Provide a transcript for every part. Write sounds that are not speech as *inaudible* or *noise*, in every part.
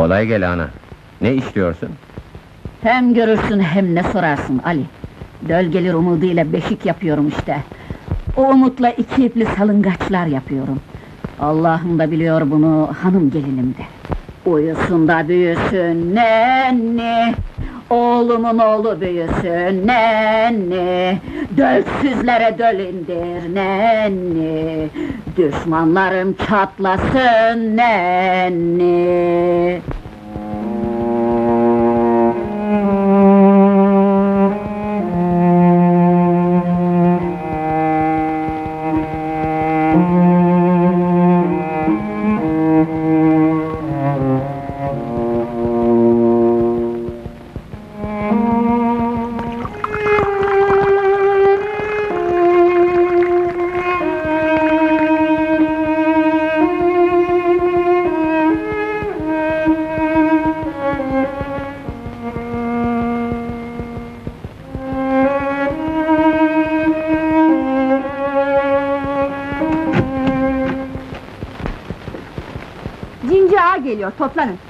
Kolay gel ana. Ne istiyorsun? Hem görürsün hem ne sorarsın Ali. Dölgelir umuduyla beşik yapıyorum işte. O umutla iki ipli salıngaçlar yapıyorum. Allah'ım da biliyor bunu, hanım gelinim de. Uyusun da büyüsün nenni, oğlumun oğlu büyüsün nenni, dölsüzlere döl indir nenni, düşmanlarım çatlasın nenni. Geliyor, toplanın.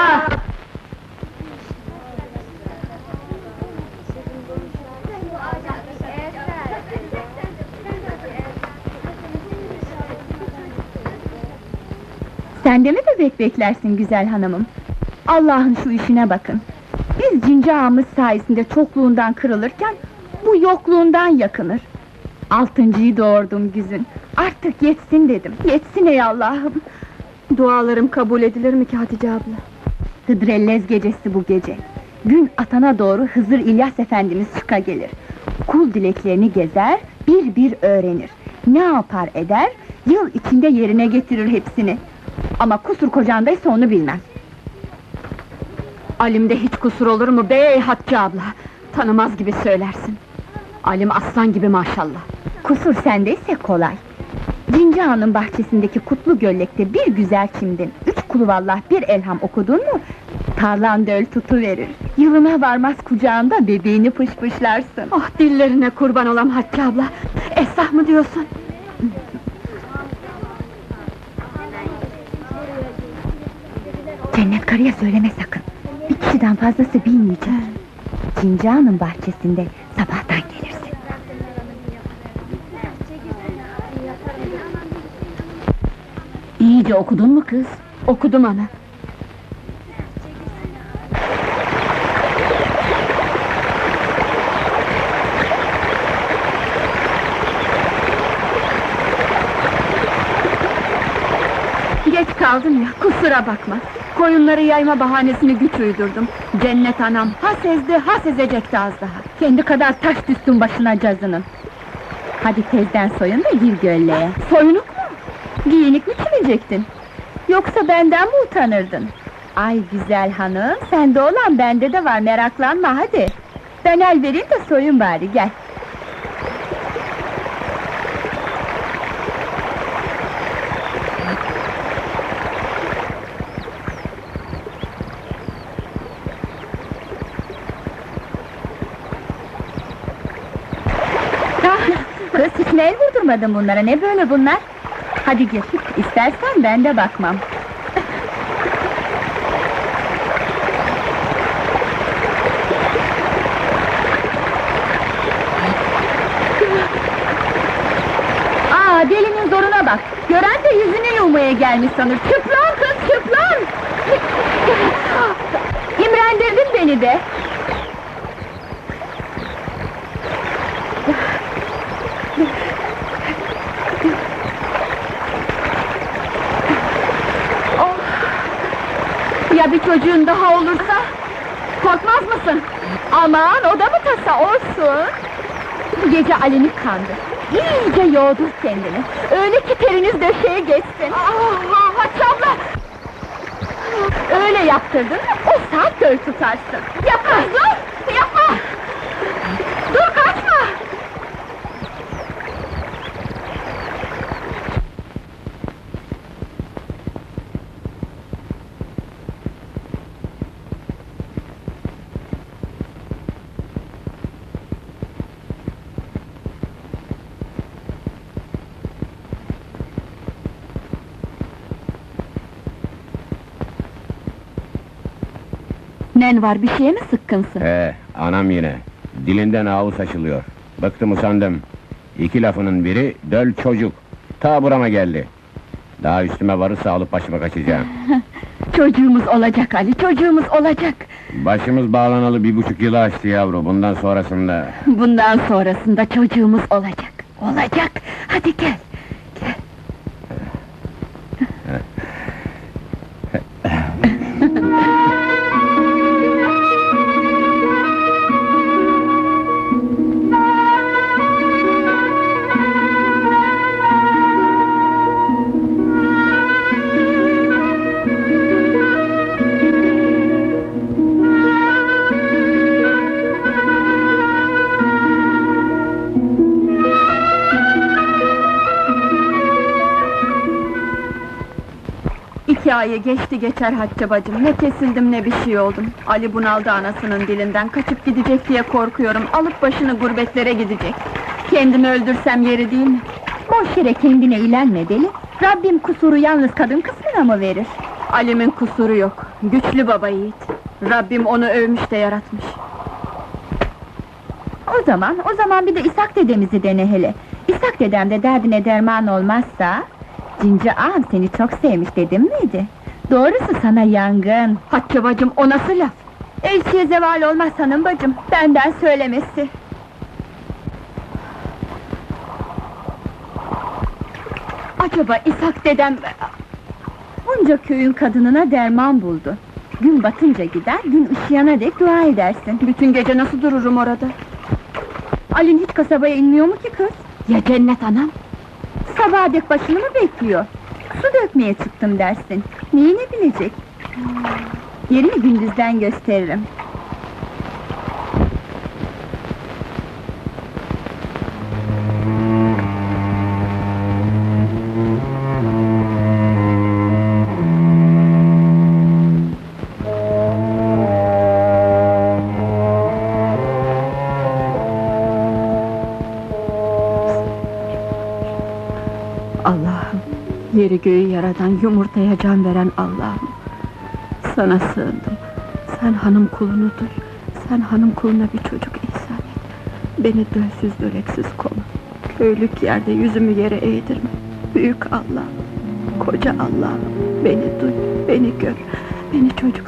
Sen de mi bebek beklersin güzel hanımım? Allah'ın şu işine bakın. Biz cinci ağamız sayesinde çokluğundan kırılırken... ...bu yokluğundan yakınır. Altıncıyı doğurdum güzün. Artık yetsin dedim. Yetsin ey Allah'ım. Dualarım kabul edilir mi ki Hatice abla? Hıdrellez gecesi bu gece. Gün atana doğru Hızır İlyas Efendimiz çıka gelir. Kul dileklerini gezer, bir bir öğrenir. Ne yapar eder, yıl içinde yerine getirir hepsini. Ama kusur kocandaysa onu bilmem. Alim'de hiç kusur olur mu bey Hatice abla? Tanımaz gibi söylersin. Alim aslan gibi maşallah. Kusur sendeyse kolay. Cinci Ağa'nın bahçesindeki kutlu göllekte bir güzel kimdin, üç kuluvallah bir elham okudun mu, tarlan döl tutuverir. Yılına varmaz kucağında bebeğini pışpışlarsın. Ah dillerine kurban olam Hatice abla. Esah mı diyorsun? Cennet karıya söyleme sakın. Bir kişiden fazlası bilmeyecek. Cinci Ağa'nın bahçesinde sabahtan gelirsin. İyice okudun mu kız? Okudum ana. Bakma. Koyunları yayma bahanesini güç uydurdum. Cennet anam, ha sezdi, ha sezecekti az daha. Kendi kadar taş düştün başına cazının. Hadi tezden soyun da gir gölleye. Soyunuk mu? Giyinik mi çilecektin? Yoksa benden mi utanırdın? Ay güzel hanım, sende olan bende de var, meraklanma hadi. Ben el vereyim de soyun bari, gel. bakmadım bunlara, ne böyle bunlar? Hadi gir, istersen ben de bakmam. Aa, delinin zoruna bak! Gören de yüzüne yumaya gelmiş sanır, çıplan kız, çıplan! İmrendirdin beni de! Ya bir çocuğun daha olursa? Korkmaz mısın? Aman o da mı tasa olsun? Bu gece Ali'ni kandır. İyice yoğdur kendini. Öyle ki teriniz döşeye geçsin. Aa, Hatice abla! Öyle yaptırdın mı o saat göl tutarsın. Yapma! Dur! Yapma! Dur Nen var bir şeye mi sıkkınsın? He, anam yine. Dilinden ağız açılıyor. Bıktım usandım. İki lafının biri, döl çocuk. Ta burama geldi. Daha üstüme varırsa alıp başıma kaçacağım. *laughs* Çocuğumuz olacak Ali, çocuğumuz olacak. Başımız bağlanalı bir buçuk yılı açtı yavru. Bundan sonrasında... Bundan sonrasında çocuğumuz olacak. Olacak. Hadi gel. İki ayı geçti geçer Hatice bacım. Ne kesildim ne bir şey oldum. Ali bunaldı anasının dilinden. Kaçıp gidecek diye korkuyorum. Alıp başını gurbetlere gidecek. Kendimi öldürsem yeri değil mi? Boş yere kendine ilenme deli. Rabbim kusuru yalnız kadın kısmına mı verir? Ali'min kusuru yok. Güçlü baba yiğit. Rabbim onu övmüş de yaratmış. O zaman, o zaman bir de İshak dedemizi dene hele. İshak dedem de derdine derman olmazsa... Cinci ağam seni çok sevmiş dedim miydi? Doğrusu sana yangın. Hatice bacım o nasıl laf? Elçiye zeval olmaz hanım bacım, benden söylemesi. Acaba İshak dedem... Bunca köyün kadınına derman buldu. Gün batınca gider, gün ışıyana dek dua edersin. Bütün gece nasıl dururum orada? Alin hiç kasabaya inmiyor mu ki kız? Ya cennet anam? Sabaha dek başını mı bekliyor? Su dökmeye çıktım dersin. Neyini bilecek? Yerini gündüzden gösteririm. Allah'ım, yeri göğü yaradan, yumurtaya can veren Allah'ım. Sana sığındım. Sen hanım kulunu duy. Sen hanım kuluna bir çocuk ihsan et. Beni dölsüz döleksiz koru. Köylük yerde yüzümü yere eğdirme. Büyük Allah'ım, koca Allah'ım, beni duy, beni gör. Beni çocuk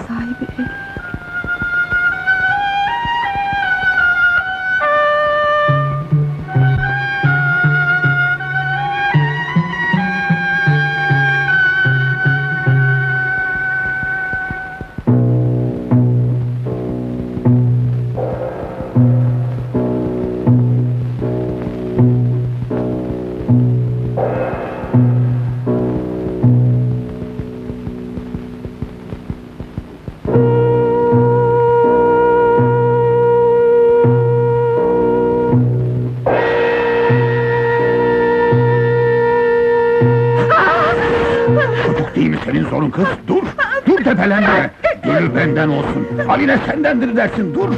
kız? Dur! Dur tepelenme! Gönül benden olsun. Haline sendendir dersin, dur!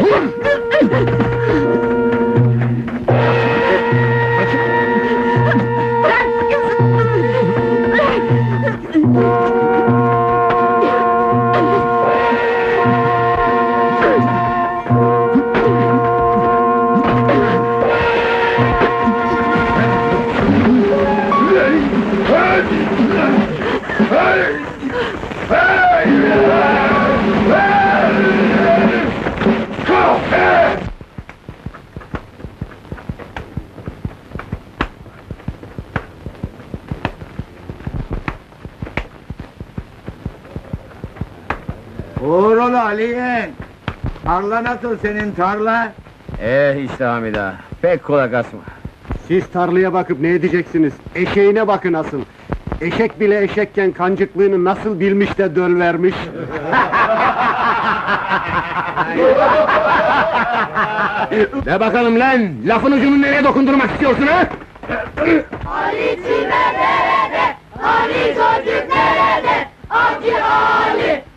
Dur! Uğurlu Ali'yen. Tarla nasıl senin tarla? Eh işte Hamida, pek kulak asma. Siz tarlaya bakıp ne edeceksiniz? Eşeğine bakın asıl. Eşek bile eşekken kancıklığını nasıl bilmiş de döl vermiş. *laughs* Ne bakalım lan, lafın ucunu nereye dokundurmak istiyorsun ha? Ali çimer derede, Ali çocuk nerede? Acı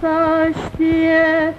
taş diye